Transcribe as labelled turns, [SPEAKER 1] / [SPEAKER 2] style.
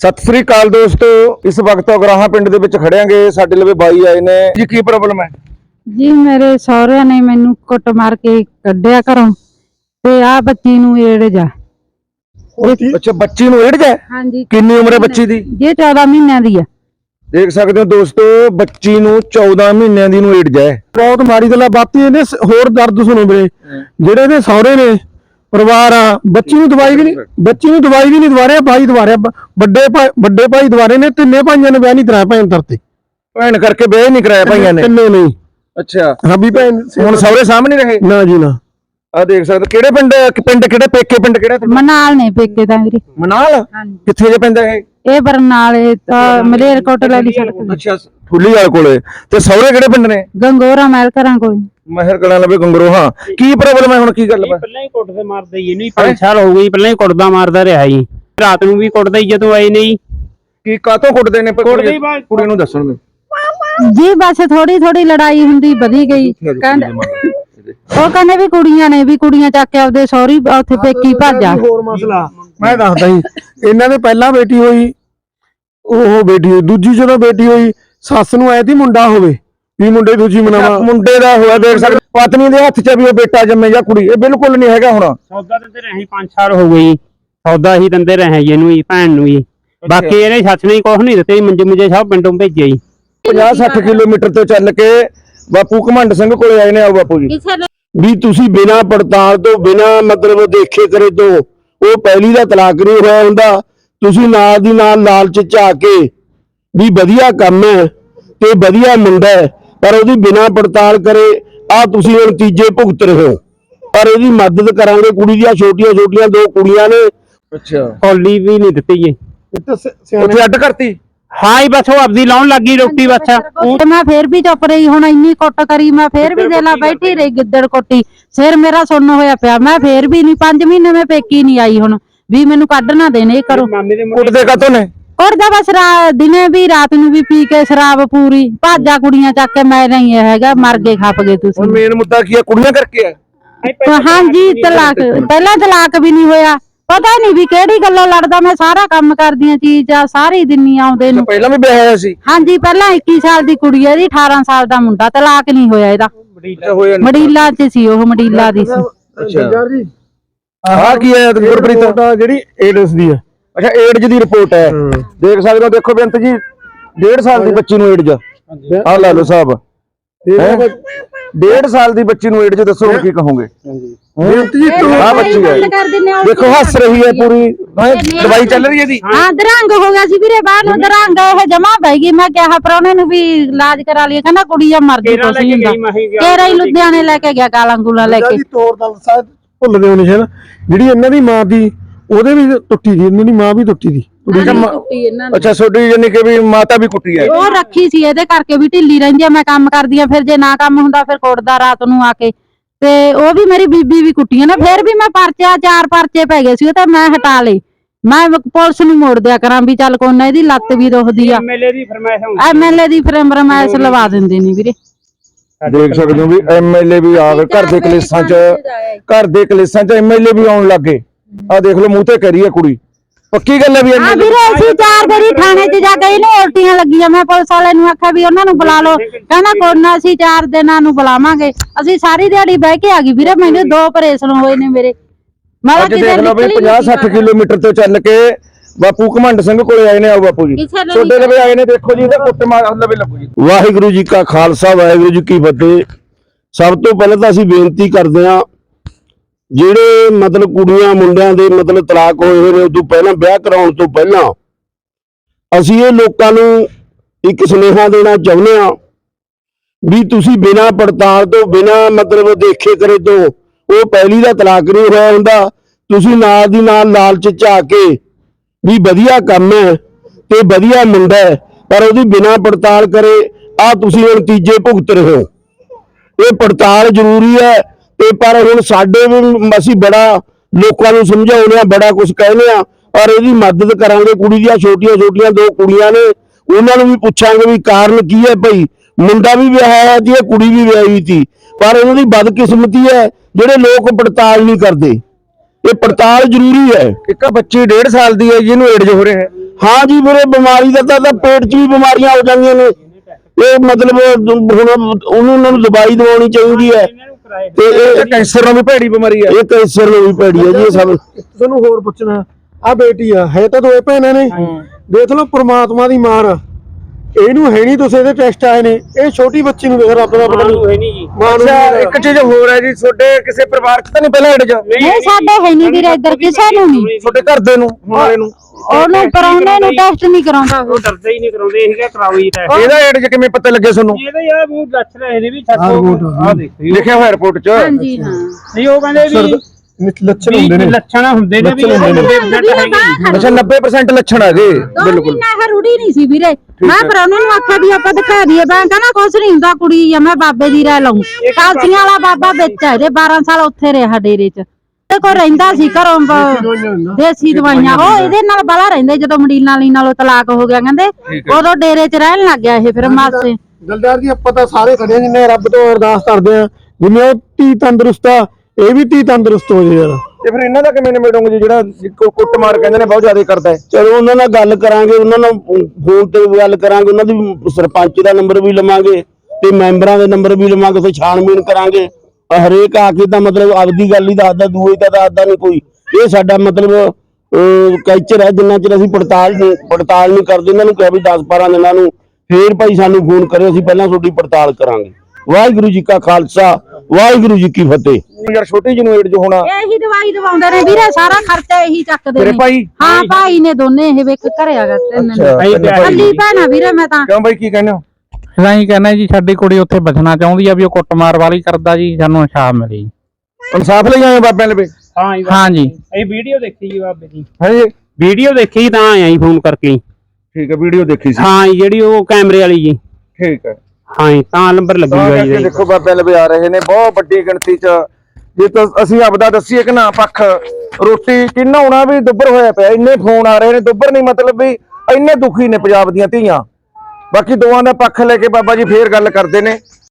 [SPEAKER 1] ਸਤਿ ਸ੍ਰੀ ਅਕਾਲ ਦੋਸਤੋ ਇਸ ਵਕਤ ਅਗਰਾਹਾਂ ਪਿੰਡ ਦੇ ਵਿੱਚ ਖੜਿਆਂਗੇ। ਸਾਡੇ ਲਵੇ ਬਾਈ ਆਏ ਨੇ। ਜੀ ਕੀ ਪ੍ਰੋਬਲਮ ਹੈ?
[SPEAKER 2] ਜੀ ਮੇਰੇ ਸਹੁਰਿਆਂ ਨੇ ਮੈਨੂੰ ਕੁੱਟ ਮਾਰ ਕੇ ਕੱਢਿਆ ਘਰੋਂ ਤੇ ਆ ਬੱਚੀ ਨੂੰ ਏੜ ਜਾ।
[SPEAKER 1] ਅੱਛਾ ਬੱਚੀ ਨੂੰ ਏਡ ਜਾ?
[SPEAKER 2] ਹਾਂਜੀ।
[SPEAKER 1] ਕਿੰਨੀ ਉਮਰ ਹੈ ਬੱਚੀ ਦੀ?
[SPEAKER 2] ਜੀ 14 ਮਹੀਨਿਆਂ ਦੀ ਆ।
[SPEAKER 1] ਦੇਖ ਸਕਦੇ ਹੋ ਦੋਸਤੋ ਬੱਚੀ ਨੂੰ 14 ਮਹੀਨਿਆਂ ਦੀ ਨੂੰ ਏਡ ਜਾ
[SPEAKER 3] ਬਹੁਤ ਮਾੜੀ ਗੱਲ ਬਾਤੀ ਇਹਨੇ ਹੋਰ ਦਰਦ ਸੁਣੋ ਵੀਰੇ। ਜਿਹੜੇ ਇਹਦੇ ਸਹੁਰੇ ਨੇ ਪਰਿਵਾਰ ਆ ਬੱਚੀ ਨੂੰ ਦਵਾਈ ਵੀ ਨਹੀਂ ਬੱਚੀ ਨੂੰ ਦਵਾਈ ਵੀ ਨਹੀਂ ਦਵਾ ਰਿਹਾ ਭਾਈ ਦਵਾ ਰਿਹਾ ਵੱਡੇ ਭਾਈ ਵੱਡੇ ਭਾਈ ਦਵਾ ਰਹੇ ਨੇ ਤਿੰਨੇ ਭਾਈਆਂ ਨੇ ਵਿਆਹ ਨਹੀਂ ਕਰਾਇਆ ਭੈਣ ਤਰਤੇ
[SPEAKER 1] ਭੈਣ ਕਰਕੇ ਵਿਆਹ ਨਹੀਂ ਕਰਾਇਆ ਭਾਈਆਂ ਨੇ।
[SPEAKER 3] ਤਿੰਨੇ ਨਹੀਂ।
[SPEAKER 1] ਅੱਛਾ।
[SPEAKER 3] ਹਾਂ ਵੀ ਭੈਣ
[SPEAKER 1] ਹੁਣ ਸਹੁਰੇ ਸਾਹਮਣੇ ਰਹੇ?
[SPEAKER 3] ਨਾ ਜੀ ਨਾ।
[SPEAKER 1] ਆ ਦੇਖ ਸਕਦੇ ਕਿਹੜੇ ਪਿੰਡ ਪਿੰਡ ਕਿਹੜੇ ਪੇਕੇ ਪਿੰਡ ਕਿਹੜਾ ਤੁਹਾਡਾ?
[SPEAKER 2] ਮਨਾਲ ਨੇ ਪੇਕੇ ਤਾਂ ਵੀਰੇ।
[SPEAKER 1] ਮਨਾਲ?
[SPEAKER 2] ਹਾਂਜੀ।
[SPEAKER 1] ਕਿੱਥੇ ਜੇ ਪੈਂਦਾ ਇਹ?
[SPEAKER 2] ਇਹ ਬਰਨਾਲੇ ਤਾਂ ਮਲੇਰਕੋਟਲੇ ਵਾਲੀ ਸੜਕ ਤੇ।
[SPEAKER 1] ਅੱਛਾ ਫੁੱਲੀ ਵਾਲ ਕੋਲੇ। ਤੇ ਸਹੁਰੇ ਕਿਹੜੇ ਪਿੰਡ ਨੇ?
[SPEAKER 2] ਗੰਗੋਰਾ ਮਹਿਲ ਘਰਾਂ ਕੋਲ।
[SPEAKER 1] ਮਹਿਰ ਕਲਾਂ ਲਵੇ ਗੰਗਰੋ ਹਾਂ। ਕੀ ਪ੍ਰੋਬਲਮ ਹੈ ਹੁਣ ਕੀ ਗੱਲ ਹੈ?
[SPEAKER 4] ਪਹਿਲਾਂ ਹੀ ਕੁੱਟਦੇ ਮਾਰਦੇ ਜੀ ਇਹਨੂੰ 5 ਸਾਲ ਹੋ ਗਏ ਪਹਿਲਾਂ ਹੀ ਕੁੱਟਦਾ ਮਾਰਦਾ ਰਿਹਾ ਜੀ। ਰਾਤ ਨੂੰ ਵੀ ਕੁੱਟਦਾ ਹੀ ਜਦੋਂ ਆਏ ਨਹੀਂ
[SPEAKER 1] ਕੀ ਕਾਤੋਂ ਕੁੱਟਦੇ ਨੇ?
[SPEAKER 4] ਕੁੱਟਦੇ ਹੀ।
[SPEAKER 1] ਕੁੜੀ ਨੂੰ ਦੱਸਣ ਦੇ
[SPEAKER 2] ਜੀ ਬਸ ਥੋੜੀ ਥੋੜੀ ਲੜਾਈ ਹੁੰਦੀ ਵਧੀ ਗਈ। ਕਹਿੰਦੇ ਉਹ ਕਹਿੰਦੇ ਵੀ ਕੁੜੀਆਂ ਨੇ ਵੀ ਕੁੜੀਆਂ ਚੱਕ ਕੇ ਆਪਦੇ ਸਹੁਰੀ ਉੱਥੇ ਪੇਕੀ ਭਾਜਾ
[SPEAKER 3] ਹੋਰ ਮਸਲਾ। ਮੈਂ ਦੱਸਦਾ ਜੀ ਇਹਨਾਂ ਦੇ ਪਹਿਲਾਂ ਬੇਟੀ ਹੋਈ ਉਹ ਬੇਟੀ ਹੋਈ ਦੂਜੀ ਜਦੋਂ ਬੇਟੀ ਹੋਈ ਸੱਸ ਨੂੰ ਆਇਆ ਸੀ ਮੁੰਡਾ ਹੋਵੇ ਵੀ ਮੁੰਡੇ ਦੀ ਦੂਜੀ ਮਨਾਵਾ।
[SPEAKER 1] ਮੁੰਡੇ ਦਾ ਹੋਇਆ ਦੇਖ ਸਕਦੇ ਪਤਨੀ ਦੇ ਹੱਥ 'ਚ ਵੀ ਉਹ ਬੇਟਾ ਜੰਮੇ ਜਾਂ ਕੁੜੀ ਇਹ ਬਿਲਕੁਲ ਨਹੀਂ ਹੈਗਾ ਹੁਣ।
[SPEAKER 4] ਸੌਦਾ ਦਿੰਦੇ ਰਹੇ 5 ਸਾਲ ਹੋ ਗਏ ਜੀ। ਸੌਦਾ ਹੀ ਦਿੰਦੇ ਰਹੇ ਜੀ ਇਹਨੂੰ ਜੀ ਭੈਣ ਨੂੰ ਜੀ ਬਾਕੀ ਇਹਨੇ ਸੱਸ ਨੇ ਕੁਝ ਨਹੀਂ ਦਿੱਤੇ ਜੀ, ਮੰਜੇ ਮੁੰਜੇ ਸਭ ਪਿੰਡੋਂ ਭੇਜਿਆ ਜੀ।
[SPEAKER 1] 50-60 ਕਿਲੋਮੀਟਰ ਤੋਂ ਚੱਲ ਕੇ ਬਾਪੂ ਘਮੰਡ ਸਿੰਘ ਕੋਲੇ ਆਏ ਨੇ ਆਓ ਬਾਪੂ ਜੀ।
[SPEAKER 3] ਵੀ ਤੁਸੀਂ ਬਿਨਾਂ ਪੜਤਾਲ ਤੋਂ ਬਿਨਾਂ ਮਤਲਬ ਦੇਖੇ ਕਰੇ ਤੋਂ ਉਹ ਪਹਿਲੀ ਦਾ ਤਲਾਕ ਨਹੀਂ ਹੋਇਆ ਹੁੰਦਾ। ਤੁਸੀਂ ਨਾਲ ਦੀ ਨਾਲ ਲਾਲਚ ਚ ਆ ਕੇ ਵੀ ਵਧੀਆ ਕੰਮ ਹੈ ਤੇ ਵਧੀਆ ਮੁੰਡਾ ਹੈ ਪਰ ਉਹਦੀ ਬਿਨਾਂ ਪੜਤਾਲ ਕਰੇ ਆ ਤੁਸੀਂ ਹੁਣ ਨਤੀਜੇ ਭੁਗਤ ਰਹੇ ਹੋ। ਪਰ ਇਹਦੀ ਮਦਦ ਕਰਾਂਗੇ ਕੁੜੀ ਦੀਆਂ ਛੋਟੀਆਂ ਛੋਟੀਆਂ ਦੋ ਕੁੜੀਆਂ ਨੇ।
[SPEAKER 1] ਅੱਛਾ।
[SPEAKER 4] ਕੌਲੀ ਵੀ ਨਹੀਂ ਦਿੱਤੀ ਜੀ।
[SPEAKER 1] ਉੱਥੇ ਅੱਡ ਕਰਤੀ।
[SPEAKER 4] ਹਾਂ ਹੀ ਬਸ ਉਹ ਆਪਦੀ ਲਾਉਣ ਲੱਗੀ ਰੋਟੀ ਬਸ। ਉਹ
[SPEAKER 2] ਤੇ ਮੈਂ ਫੇਰ ਵੀ ਚੁੱਪ ਰਹੀ ਹੁਣ ਇੰਨੀ ਕੁੱਟ ਕਰੀ ਮੈਂ ਫੇਰ ਵੀ ਦੇ ਲਾ ਬੈਠੀ ਰਹੀ ਗਿੱਦੜ ਕੋਟੀ। ਸਿਰ ਮੇਰਾ ਸੁੰਨ ਹੋਇਆ ਪਿਆ ਮੈਂ ਫੇਰ ਵੀ ਨਹੀਂ 5 ਮਹੀਨੇ ਮੈਂ ਪੇਕੀ ਨਹੀਂ ਆਈ ਹੁਣ ਵੀ ਮੈਨੂੰ ਕੱਢ ਨਾ ਦੇਣ ਇਹ ਕਰੋ
[SPEAKER 1] ਕੁੱਟਦੇ ਕਾਤੋਂ ਨੇ?
[SPEAKER 2] ਕੁੱਟਦਾ ਬਸ ਰਾ- ਦਿਨੇ ਵੀ ਰਾਤ ਨੂੰ ਵੀ ਪੀ ਕੇ ਸ਼ਰਾਬ ਪੂਰੀ ਭਾਜਾ ਕੁੜੀਆਂ ਚੱਕ ਕੇ ਮੈਂ ਨਹੀਂ ਇਹ ਹੈਗਾ ਮਰ ਗਏ ਖੱਪ ਗਏ
[SPEAKER 1] ਹੁਣ
[SPEAKER 2] ਤੁਸੀਂ
[SPEAKER 1] ਮੇਨ ਮੁੱਦਾ ਕੀ ਹੈ ਕੁੜੀਆਂ ਕਰਕੇ ਹੈ
[SPEAKER 2] ਹਾਂਜੀ ਤਲਾਕ ਪਹਿਲਾਂ ਤਲਾਕ ਵੀ ਨਹੀਂ ਹੋਇਆ। ਪਤਾ ਨਹੀਂ ਵੀ ਕਿਹੜੀ ਗੱਲੋਂ ਲੜਦਾ ਮੈਂ ਸਾਰਾ ਕੰਮ ਕਰਦੀ ਆ ਚੀਜ਼ ਆ ਸਾਰੀ ਦਿਨੀ ਆਉਂਦੇ ਨੂੰ।
[SPEAKER 1] ਪਹਿਲਾਂ ਵੀ ਵਿਆਹ ਹੋਇਆ ਸੀ?
[SPEAKER 2] ਹਾਂਜੀ ਪਹਿਲਾਂ 21 ਸਾਲ ਦੀ ਕੁੜੀ ਹੈ ਇਹਦੀ 18 ਸਾਲ ਦਾ ਮੁੰਡਾ ਤਲਾਕ ਨਹੀਂ ਹੋਇਆ ਇਹਦਾ। ਮਡੀਲਾ ਚ ਸੀ ਉਹ ਮਡੀਲਾ ਦੀ ਸੀ।
[SPEAKER 1] ਅੱਛਾ।
[SPEAKER 3] ਜੀ।
[SPEAKER 1] ਆਹ ਕੀ ਹੈ ਗੁਰਪ੍ਰੀਤ
[SPEAKER 3] ਤਾਂ ਜਿਹੜੀ ਏਡਸ ਦੀ ਆ
[SPEAKER 1] ਅੱਛਾ ਏਡਜ ਦੀ ਰਿਪੋਰਟ ਹੈ। ਦੇਖ ਸਕਦੇ ਹੋ ਦੇਖੋ ਬੇਅੰਤ ਜੀ 1.5 ਸਾਲ ਦੀ ਬੱਚੀ ਨੂੰ ਏਡਜ ਆਹ ਲੈ ਲਓ ਸਾਹਿਬ? ਡੇਢ ਸਾਲ ਦੀ ਬੱਚੀ ਨੂੰ ਏਡਜ ਦੱਸੋ ਹੁਣ ਕੀ ਕਹੋਗੇ?
[SPEAKER 3] ਬੇਅੰਤ ਜੀ ਤੂੰ
[SPEAKER 1] ਆਹ ਬੱਚੀ ਹੈ।
[SPEAKER 2] ਆ
[SPEAKER 1] ਦੇਖੋ ਹੱਸ ਰਹੀ ਹੈ ਪੂਰੀ। ਹੈਂ? ਦਵਾਈ ਚੱਲ ਰਹੀ ਹੈ ਦੀ
[SPEAKER 2] ਹਾਂ ਦਰੰਗ ਹੋ ਗਿਆ ਸੀ ਵੀਰੇ ਬਾਹਰ ਨੂੰ ਦਰੰਗ ਇਹ ਜਮਾ ਪੈ ਗਈ। ਮੈਂ ਕਿਹਾ ਪਰੋਣੇ ਨੂੰ ਵੀ ਇਲਾਜ ਕਰਾ ਲਈਏ। ਕਹਿੰਦਾ ਕੁੜੀ ਆ ਮਰ ਗਈ ਨਹੀਂ
[SPEAKER 4] ਕੇ
[SPEAKER 2] ਹੁੰਦਾ। ਕੇਰਾ ਹੀ ਲੁਧਿਆਣੇ ਲੈ ਕੇ ਗਿਆ ਕਾਲਾਂ ਗੁਲਾ ਲੈ ਕੇ।
[SPEAKER 3] ਜੀ ਤੋਰ ਦਾ ਸਾਥ ਭੁੱਲਦੇ ਹੋਣੇ ਸੀ ਨਾ ਜਿਹੜੀ ਇਹਨਾਂ ਦੀ ਮਾਂ ਦੀ ਉਹਦੇ ਵੀ ਟੁੱਟੀ ਦੀ ਇਹਨਾਂ ਦੀ ਮਾਂ ਵੀ ਟੁੱਟੀ ਦੀ।
[SPEAKER 2] ਟੁੱਟੀ ਇਹਨਾਂ
[SPEAKER 1] ਅੱਛਾ ਛੋਟੀ ਜਾਨੀ ਕਿ ਵੀ ਮਾਤਾ ਵੀ ਕੁੱਟੀ ਹੈ
[SPEAKER 2] ਉਹ ਰੱਖੀ ਸੀ ਇਹਦੇ ਕਰਕੇ ਵੀ ਢਿੱਲੀ ਰਹਿੰਦੀ ਆ ਮੈਂ ਕੰਮ ਕਰਦੀ ਆ ਫਿਰ ਜੇ ਨਾ ਕੰਮ ਹੁੰਦਾ ਫਿਰ ਕੋੜਦਾ ਰਾਤ ਨੂੰ ਆ ਕੇ। ਤੇ ਉਹ ਵੀ ਮੇਰੀ ਬੀਬੀ ਵੀ ਕੁੱਟੀਆਂ ਨਾ ਫਿਰ ਵੀ ਮੈਂ ਪਰਚਾ ਚਾਰ ਪਰਚੇ ਪੈ ਗਏ ਸੀ ਉਹ ਤਾਂ ਮੈਂ ਹਟਾ ਲਏ। ਮੈਂ ਪੁਲਿਸ ਨੂੰ ਮੋੜ ਦਿਆ ਕਰਾਂ ਵੀ ਚੱਲ ਕੋਨਾ ਇਹਦੀ ਲੱਤ ਵੀ ਦੁਖਦੀ ਆ।
[SPEAKER 4] ਐਮਐਲਏ ਦੀ ਫਰਮਾਇਸ਼ ਹੁੰਦੀ
[SPEAKER 2] ਐਮਐਲਏ ਦੀ ਫਰਮ ਰਮਾਇਸ਼ ਲਵਾ ਦਿੰਦੇ ਨਹੀਂ ਵੀਰੇ।
[SPEAKER 1] ਦੇਖ ਸਕਦੇ ਹੋ ਵੀ ਐਮਐਲਏ ਵੀ ਆ ਗਏ ਘਰ ਦੇ ਕਲੇਸਾਂ 'ਚ ਘਰ ਦੇ ਕਲੇਸਾਂ 'ਚ ਐਮਐਲਏ ਵੀ ਆਉਣ ਲੱਗੇ ਆ ਦੇਖ ਲਓ ਮੂੰਹ ਤੇ ਕਰੀ ਹੈ ਕੁੜੀ। ਪੱਕੀ ਗੱਲ ਹੈ ਵੀ ਐਮਐਲਏ
[SPEAKER 2] ਵੀਰੇ ਅਸੀਂ ਚਾਰ ਵਾਰੀ ਥਾਣੇ 'ਚ ਜਾ ਗਏ ਨੇ ਉਲਟੀਆਂ ਲੱਗੀਆਂ। ਮੈਂ ਪੁਲਿਸ ਵਾਲੇ ਨੂੰ ਆਖਿਆ ਵੀ ਉਹਨਾਂ ਨੂੰ ਬੁਲਾ ਲਓ। ਕਹਿੰਦਾ ਕੋਨਾ ਅਸੀਂ ਚਾਰ ਦਿਨਾਂ ਨੂੰ ਬੁਲਾਵਾਂਗੇ। ਅਸੀਂ ਸਾਰੀ ਦਿਹਾੜੀ ਬਹਿ ਕੇ ਆ ਗਈ ਵੀਰੇ। ਮੈਨੂੰ ਦੋ ਆਪਰੇਸ਼ਨ ਹੋਏ ਨੇ ਮੇਰੇ। ਮੈਂ
[SPEAKER 1] ਅੱਜ ਦੇਖ ਲਓ ਵੀ
[SPEAKER 2] ਨਿਕਲੀ
[SPEAKER 1] 50 60 ਕਿਲੋਮੀਟਰ ਤੋਂ ਚੱਲ ਕੇ ਬਾਪੂ ਘਮੰਡ ਸਿੰਘ ਕੋਲੇ ਆਏ ਨੇ ਆਓ ਬਾਪੂ ਜੀ।
[SPEAKER 2] ਨੇ
[SPEAKER 1] ਛੋਟੇ ਲਵੇ ਆਏ ਨੇ ਦੇਖੋ ਜੀ ਇਹਦਾ ਕੁੱਟ ਮਾਰ ਲਵੇ ਲੱਗੂ ਜੀ।
[SPEAKER 3] ਵਾਹਿਗੁਰੂ ਜੀ ਕਾ ਖਾਲਸਾ ਵਾਹਿਗੁਰੂ ਜੀ ਕੀ ਫਤਿਹ। ਸਭ ਤੋਂ ਪਹਿਲਾਂ ਤਾਂ ਅਸੀਂ ਬੇਨਤੀ ਕਰਦੇ ਹਾਂ ਜਿਹੜੇ ਮਤਲਬ ਕੁੜੀਆਂ ਮੁੰਡਿਆਂ ਦੇ ਮਤਲਬ ਤਲਾਕ ਹੋਏ ਹੋਏ ਨੇ, ਉਦੋਂ ਪਹਿਲਾਂ ਵਿਆਹ ਕਰਾਉਣ ਤੋਂ ਪਹਿਲਾਂ ਅਸੀਂ ਇਹ ਲੋਕਾਂ ਨੂੰ ਇੱਕ ਸੁਨੇਹਾ ਦੇਣਾ ਚਾਹੁੰਦੇ ਹਾਂ ਵੀ ਤੁਸੀਂ ਬਿਨਾਂ ਪੜਤਾਲ ਤੋਂ, ਬਿਨਾਂ ਮਤਲਬ ਦੇਖੇ ਕਰੇ ਤੋਂ ਉਹ ਪਹਿਲੀ ਦਾ ਤਲਾਕ ਨਹੀਂ ਹੋਇਆ ਹੁੰਦਾ। ਤੁਸੀਂ ਨਾਲ ਦੀ ਨਾਲ ਲਾਲਚ ਝਾ ਕੇ ਵੀ ਵਧੀਆ ਕੰਮ ਹੈ ਤੇ ਵਧੀਆ ਮੁੰਡਾ ਹੈ, ਪਰ ਉਹਦੀ ਬਿਨਾਂ ਪੜਤਾਲ ਕਰੇ ਆ ਤੁਸੀਂ ਹੁਣ ਨਤੀਜੇ ਭੁਗਤ ਰਹੇ ਹੋ। ਇਹ ਪੜਤਾਲ ਜ਼ਰੂਰੀ ਹੈ ਤੇ ਪਰ ਹੁਣ ਸਾਡੇ ਵੀ ਅਸੀਂ ਬੜਾ ਲੋਕਾਂ ਨੂੰ ਸਮਝਾਉਂਦੇ ਆ ਬੜਾ ਕੁਝ ਕਹਿੰਦੇ ਆ ਔਰ ਇਹਦੀ ਮਦਦ ਕਰਾਂਗੇ। ਕੁੜੀ ਦੀਆਂ ਛੋਟੀਆਂ ਛੋਟੀਆਂ ਦੋ ਕੁੜੀਆਂ ਨੇ ਉਹਨਾਂ ਨੂੰ ਵੀ ਪੁੱਛਾਂਗੇ ਵੀ ਕਾਰਨ ਕੀ ਹੈ ਭਾਈ। ਮੁੰਡਾ ਵੀ ਵਿਆਹਿਆ ਜੀ ਇਹ ਕੁੜੀ ਵੀ ਵਿਆਹੀ ਸੀ। ਪਰ ਉਹਨਾਂ ਦੀ ਬਦਕਿਸਮਤੀ ਹੈ ਜਿਹੜੇ ਲੋਕ ਪੜਤਾਲ ਨਹੀਂ ਕਰਦੇ। ਇਹ ਪੜਤਾਲ ਜ਼ਰੂਰੀ ਹੈ।
[SPEAKER 1] ਇੱਕ ਬੱਚੀ 1.5 ਸਾਲ ਦੀ ਹੈ ਜਿਹਨੂੰ ਏਡਜ ਹੋ ਰਿਹਾ ਹੈ।
[SPEAKER 3] ਹਾਂ ਜੀ ਵੀਰੇ ਬਿਮਾਰੀ ਦਾ ਤਾਂ ਤਾਂ ਪੇਟ 'ਚ ਵੀ ਬਿਮਾਰੀਆਂ ਹੋ ਜਾਂਦੀਆਂ ਨੇ। ਇਹ ਮਤਲਬ ਹੁਣ ਉਹਨੂੰ ਉਹਨਾਂ ਨੂੰ ਦਵਾਈ ਦਵਾਉਣੀ ਚਾਹੀਦੀ ਹੈ। ਤੇ ਇਹ
[SPEAKER 1] ਇਹ ਕੈਂਸਰ ਨੂੰ ਵੀ ਭੈੜੀ ਬਿਮਾਰੀ ਆ।
[SPEAKER 3] ਇਹ ਕੈਂਸਰ ਨੂੰ ਵੀ ਪੈੜੀ ਹੈ ਜੀ ਇਹ ਸਭ
[SPEAKER 5] ਤੁਹਾਨੂੰ ਹੋਰ ਪੁੱਛਣਾ ਆ ਬੇਟੀ ਆ ਹੈ ਤਾਂ ਦੋਏ ਭੈਣਾਂ ਨੇ। ਦੇਖ ਲਓ ਪ੍ਰਮਾਤਮਾ ਦੀ ਮਾਰ ਆ। ਇਹਨੂੰ ਹੈ ਨਹੀਂ ਤੁਸੀਂ ਇਹਦੇ ਟੈਸਟ ਆਏ ਨੇ ਇਹ ਛੋਟੀ ਬੱਚੀ ਨੂੰ ਦੇਖ ਰੱਬ ਦਾ ਪਤਾ ਨਹੀਂ।
[SPEAKER 4] ਹੈ
[SPEAKER 1] ਅੱਛਾ ਇੱਕ ਚੀਜ਼ ਹੋਰ ਹੈ ਜੀ ਤੁਹਾਡੇ ਕਿਸੇ ਪਰਿਵਾਰ ਚ ਤਾਂ ਨਹੀਂ ਪਹਿਲਾਂ ਏਡਜ
[SPEAKER 2] ਨਹੀਂ ਸਾਡੇ ਹੈ ਨਹੀਂ ਵੀਰੇ ਇੱਧਰ ਕਿਸੇ ਨੂੰ ਨਹੀਂ।
[SPEAKER 1] ਤੁਹਾਡੇ ਘਰ ਦੇ ਨੂੰ ਹੁਣ ਵਾਲੇ ਨੂੰ।
[SPEAKER 2] ਉਹਨੂੰ ਪਰਾਉਣੇ ਨੂੰ ਟੈਸਟ ਨਹੀਂ ਕਰਾਉਂਦਾ। ਉਹ
[SPEAKER 4] ਉਹ ਡਰਦੇ ਹੀ ਨਹੀਂ ਕਰਾਉਂਦੇ ਇਹ ਕਿਹਾ ਕਰਾਓ ਜੀ ਟੈਸਟ
[SPEAKER 1] ਇਹਦਾ ਏਡਜ ਕਿਵੇਂ ਪਤਾ ਲੱਗੇ ਤੁਹਾਨੂੰ?
[SPEAKER 4] ਇਹਦਾ ਯਾਰ ਮੂੰਹ ਲੱਛ ਰਹੇ ਨੇ ਵੀ ਛੱਡੋ। ਆ ਦੇਖੋ। ਜੀ।
[SPEAKER 1] ਲਿਖਿਆ ਹੋਇਆ ਰਿਪੋਰਟ ਚ?
[SPEAKER 2] ਹਾਂਜੀ ਹਾਂ।
[SPEAKER 4] ਨਹੀਂ ਉਹ ਕਹਿੰਦੇ ਵੀ
[SPEAKER 5] ਲੱਛਣ ਹੁੰਦੇ ਨੇ।
[SPEAKER 4] ਲੱਛਣ ਹੁੰਦੇ ਨੇ ਵੀ
[SPEAKER 5] ਲੱਛਣ ਹੁੰਦੇ ਨੇ।
[SPEAKER 4] 90% ਹੈਗੇ ਜੀ।
[SPEAKER 1] ਅੱਛਾ 90% ਲੱਛਣ ਹੈਗੇ
[SPEAKER 2] ਦੋ
[SPEAKER 1] ਬਿਲਕੁਲ।
[SPEAKER 2] ਮਹੀਨਾ ਇਹ ਰੁੜੀ ਨਹੀਂ ਸੀ ਵੀਰੇ। ਮੈਂ ਪਰਾਉਣੇ ਨੂੰ ਆਖਿਆ ਵੀ ਆਪਾਂ ਦਿਖਾ ਦਈਏ। ਮੈਂ ਕਹਿੰਦਾ ਕੁਛ ਨਹੀਂ ਹੁੰਦਾ ਕੁੜੀ ਆ ਮੈਂ ਬਾਬੇ ਦੀ ਰਹਿ ਲਊ। ਕਾਲਸੀਆਂ ਵਾਲਾ ਬਾਬਾ ਵਿੱਚ ਆ ਇਹਦੇ 12 ਸਾਲ ਉੱਥੇ ਰਿਹਾ ਡੇਰੇ 'ਚ। ਤੇ ਕੋ ਰਹਿੰਦਾ ਸੀ ਘਰੋਂ ਬ- ਦੇਸੀ ਦਵਾਈਆਂ। ਉਹ ਇਹਦੇ ਨਾਲ ਬਾਲਾ ਰਹਿੰਦੇ ਜਦੋਂ ਮੰਡੀਲ ਨਾਲੀ ਨਾਲੋਂ ਤਲਾਕ ਹੋ ਗਿਆ ਕਹਿੰਦੇ। ਉਦੋਂ ਡੇਰੇ 'ਚ ਰਹਿਣ ਲੱਗ ਗਿਆ ਇਹ ਫਿਰ ਮਾਸੇ।
[SPEAKER 5] ਦਲਦਾਰ ਜੀ ਆਪਾਂ ਤਾਂ ਸਾਰੇ ਖੜੇ ਆ ਜਿੰਨੇ ਰੱਬ ਤੋਂ ਅਰਦਾਸ ਕਰਦੇ ਆ ਜਿਵੇਂ ਉਹ ਧੀ ਤੰਦਰੁਸਤ ਆ ਇਹ ਵੀ ਧੀ ਤੰਦਰੁਸਤ ਹੋ ਜੇ ਯਾਰ।
[SPEAKER 1] ਤੇ ਫਿਰ ਇਹਨਾਂ ਦਾ ਕਿਵੇਂ ਨਿਬੜੋਗੇ ਜੀ? ਜਿਹੜਾ ਕੁ- ਕੁੱਟਮਾਰ ਕਹਿੰਦੇ ਨੇ ਬਹੁਤ ਜ਼ਿਆਦਾ ਕਰਦਾ ਹੈ।
[SPEAKER 3] ਚਲੋ ਉਹਨਾਂ ਨਾਲ ਗੱਲ ਕਰਾਂਗੇ ਉਹਨਾਂ ਨਾਲ ਫੋਨ ਤੇ ਗੱਲ ਕਰਾਂਗੇ ਉਹਨਾਂ ਦੀ ਸਰਪੰਚ ਦਾ ਨੰਬਰ ਵੀ ਲਵਾਂਗੇ ਤੇ ਮੈਂਬਰਾਂ ਦੇ ਨੰਬਰ ਵੀ ਲਵਾਂਗੇ ਤੇ ਛਾਣਬੀਣ ਕਰਾਂਗੇ। ਹਰੇਕ ਆ ਕੇ ਤਾਂ ਮਤਲਬ ਆਪਦੀ ਗੱਲ ਹੀ ਦੱਸਦਾ ਦੂਏ ਦਾ ਦੱਸਦਾ ਨਹੀਂ ਕੋਈ। ਇਹ ਸਾਡਾ ਮਤਲਬ ਕਲਚਰ ਹੈ ਜਿੰਨਾ ਚਿਰ ਅਸੀਂ ਪੜਤਾਲ ਨਹੀਂ ਪੜਤਾਲ ਨਹੀਂ ਕਰਦੇ ਇਹਨਾਂ ਨੂੰ ਕਿਹਾ ਵੀ 10 12 ਦਿਨਾਂ ਨੂੰ ਫੇਰ ਭਾਈ ਸਾਨੂੰ ਫੋਨ ਕਰਿਓ ਅਸੀਂ ਪਹਿਲਾਂ ਤੁਹਾਡੀ ਪੜਤਾਲ ਕਰਾਂਗੇ। ਵਾਹਿਗੁਰੂ ਜੀ ਕਾ ਖਾਲਸਾ ਵਾਹਿਗੁਰੂ ਜੀ ਕੀ ਫਤਿਹ।
[SPEAKER 1] ਯਾਰ ਛੋਟੀ ਜਿਹੀ ਨੂੰ ਏਡਜ ਹੋਣਾ।
[SPEAKER 2] ਇਹੀ ਦਵਾਈ ਦਵਾਉਂਦੇ ਨੇ ਵੀਰੇ ਸਾਰਾ ਖਰਚਾ ਇਹੀ ਚੱਕਦੇ
[SPEAKER 1] ਤੇਰੇ
[SPEAKER 2] ਨੇ।
[SPEAKER 1] ਭਾਈ?
[SPEAKER 2] ਹਾਂ ਭਾਈ ਨੇ ਦੋਨੇ ਇਹ ਵੇਖ ਘਰੇ ਆ ਗਏ ਤਿੰਨ ਨੇ। ਕੱਲੀ ਭੈਣ ਵੀਰੇ ਮੈਂ ਤਾਂ।
[SPEAKER 1] ਕਿਉਂ ਬਾਈ ਕੀ ਕਹਿੰਦੇ ਹੋ?
[SPEAKER 6] ਅਸੀਂ ਕਹਿੰਦੇ ਜੀ ਸਾਡੀ ਕੁੜੀ ਉੱਥੇ ਬਚਣਾ ਚਾਹੁੰਦੀ ਆ ਵੀ ਉਹ ਕੁੱਟਮਾਰ ਵਾਲੀ ਕਰਦਾ ਜੀ ਸਾਨੂੰ ਇਨਸਾਫ ਮਿਲੇ ਜੀ।
[SPEAKER 1] ਇਨਸਾਫ ਲਈ ਆਏ ਬਾਬਿਆਂ ਲਵੇ
[SPEAKER 4] ਹਾਂ ਜੀ
[SPEAKER 6] ਹਾਂ ਜੀ।
[SPEAKER 4] ਇਹ ਵੀਡੀਓ ਦੇਖੀ ਜੀ ਬਾਬੇ ਦੀ।
[SPEAKER 1] ਹੈ ਜੀ?
[SPEAKER 4] ਵੀਡੀਓ ਦੇਖੀ ਤਾਂ ਆਇਆ ਜੀ ਫੋਨ ਕਰਕੇ। ਜੀ।
[SPEAKER 1] ਠੀਕ ਹੈ ਵੀਡੀਓ ਦੇਖੀ ਸੀ।
[SPEAKER 4] ਹਾਂ ਜੀ, ਜਿਹੜੀ ਉਹ ਕੈਮਰੇ ਵਾਲੀ ਜੀ।
[SPEAKER 1] ਠੀਕ ਹੈ।
[SPEAKER 4] ਹਾਂ ਜੀ, ਤਾਂ ਨੰਬਰ ਲੱਗੀ
[SPEAKER 1] ਤਾਂ
[SPEAKER 4] ਹੋਈ ਜੀ।
[SPEAKER 1] ਦੇਖੋ ਬਾਬੇ ਲਵੇ ਆ ਰਹੇ ਨੇ ਬਹੁਤ ਵੱਡੀ ਗਿਣਤੀ ਚ। ਜੇ ਤਾਂ ਅਸੀਂ ਆਪਦਾ ਦੱਸੀਏ ਕਿ ਨਾ ਪੱਖ ਰੋਟੀ ਕਿੰਨਾ ਹੋਣਾ ਵੀ ਦੁੱਬਰ ਹੋਇਆ ਪਿਆ ਇੰਨੇ ਫੋਨ ਆ ਰਹੇ ਨੇ ਦੁੱਬਰ ਨਹੀਂ ਮਤਲਬ ਵੀ ਇੰਨੇ ਦੁਖੀ ਨੇ ਪੰਜਾਬ ਦੀਆਂ ਧੀਆਂ। ਬਾਕੀ ਦੋਵਾਂ ਦਾ ਪੱਖ ਲੈ ਕੇ ਬਾਬਾ ਜੀ ਫੇਰ ਗੱਲ ਕਰਦੇ ਨੇ।